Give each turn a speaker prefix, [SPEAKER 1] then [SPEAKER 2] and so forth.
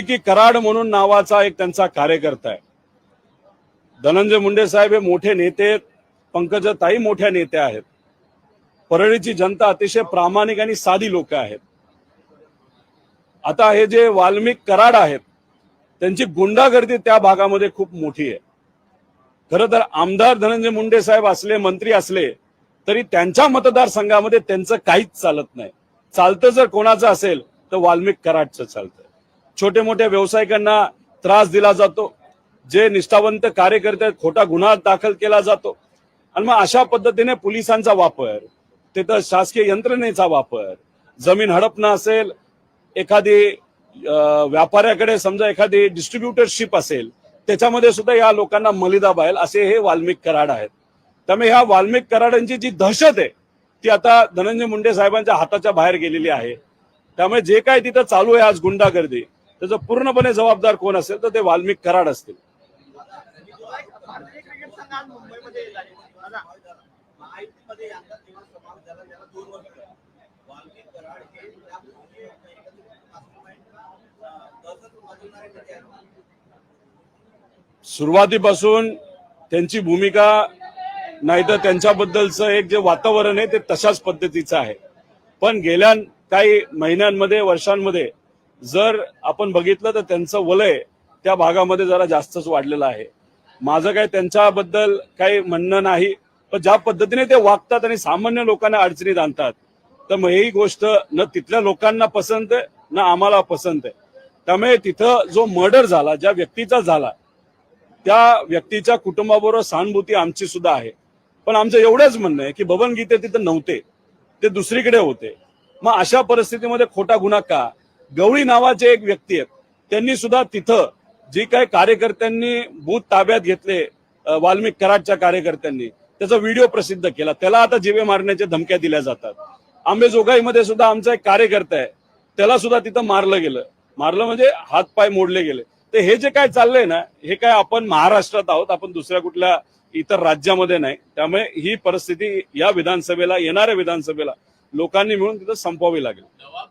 [SPEAKER 1] की कराड म्हणून नावाचा एक त्यांचा कार्यकर्ता आहे. धनंजय मुंडे साहेब हे मोठे नेते पंकज ताई मोठ्या नेत्या आहेत. परळीची जनता अतिशय प्रामाणिक आणि साधी लोक आहेत. आता हे जे वाल्मिक कराड आहेत त्यांची गुंडागर्दी त्या भागामध्ये खूप मोठी आहे. खरं तर आमदार धनंजय मुंडे साहेब असले मंत्री असले तरी त्यांच्या मतदारसंघामध्ये त्यांचं काहीच चालत नाही. चालतं जर कोणाचं असेल तर वाल्मिक कराडचं चालतं छोटे मोठ्या व्यावसायिकांना त्रास दिला जातो जे निष्ठावंत कार्यकर्ते आहेत, खोटा गुन्हा दाखल केला जातो. आणि मग अशा पद्धतीने पोलिसांचा वापर तिथं शासकीय यंत्रणेचा वापर जमीन हडपणं असेल एखादी व्यापाऱ्याकडे समजा एखादी डिस्ट्रीब्युटरशिप असेल त्याच्यामध्ये सुद्धा या लोकांना मलिदा बाहेल असे हे वाल्मिक कराड आहेत. त्यामुळे ह्या वाल्मिक कराडांची जी दहशत आहे ती आता धनंजय मुंडे साहेबांच्या हाताच्या बाहेर गेलेली आहे. त्यामुळे जे काय तिथं चालू आहे आज गुंडागर्दी त्याचं पूर्णपणे जबाबदार कोण असेल तर ते वाल्मिक कराड असतील. सुरुवातीपासून त्यांची भूमिका नाही तर त्यांच्याबद्दलचं एक जे वातावरण आहे ते तशाच पद्धतीचं आहे. पण गेल्या काही महिन्यांमध्ये वर्षांमध्ये जर आपण बघितलं तर त्यांचं वलय त्या भागामध्ये जरा जास्तच वाढलेलं आहे. माझं काय त्यांच्याबद्दल काही म्हणणं नाही पण ज्या पद्धतीने ते वागतात आणि सामान्य लोकांना अडचणीत आणतात तर मग ही गोष्ट न तिथल्या लोकांना पसंत आहे ना आम्हाला पसंत आहे. त्यामुळे तिथं जो मर्डर झाला ज्या व्यक्तीचा झाला त्या व्यक्तीच्या कुटुंबाबरोबर सहानुभूती आमची सुद्धा आहे. पण आमचं एवढंच म्हणणं आहे की भवन गीते तिथं नव्हते ते दुसरीकडे होते. मग अशा परिस्थितीमध्ये खोटा गुन्हा का? गवळी नावाचे एक व्यक्ती आहेत. त्यांनी सुद्धा तिथं जी काही कार्यकर्त्यांनी बूथ ताब्यात घेतले वाल्मिक कराडच्या कार्यकर्त्यांनी त्याचा व्हिडिओ प्रसिद्ध केला. त्याला आता जीवे मारण्याच्या धमक्या दिल्या जातात. आंबेजोगाईमध्ये सुद्धा आमचा एक कार्यकर्ता आहे. त्याला सुद्धा तिथं मारलं गेलं. मारलं म्हणजे हात पाय मोडले गेले. तर हे जे काय चाललंय ना हे काय आपण महाराष्ट्रात आहोत आपण दुसऱ्या कुठल्या इतर राज्यामध्ये नाही. त्यामुळे ही परिस्थिती या विधानसभेला येणाऱ्या विधानसभेला लोकांनी मिळून तिथं संपवावी लागेल.
[SPEAKER 2] नवाब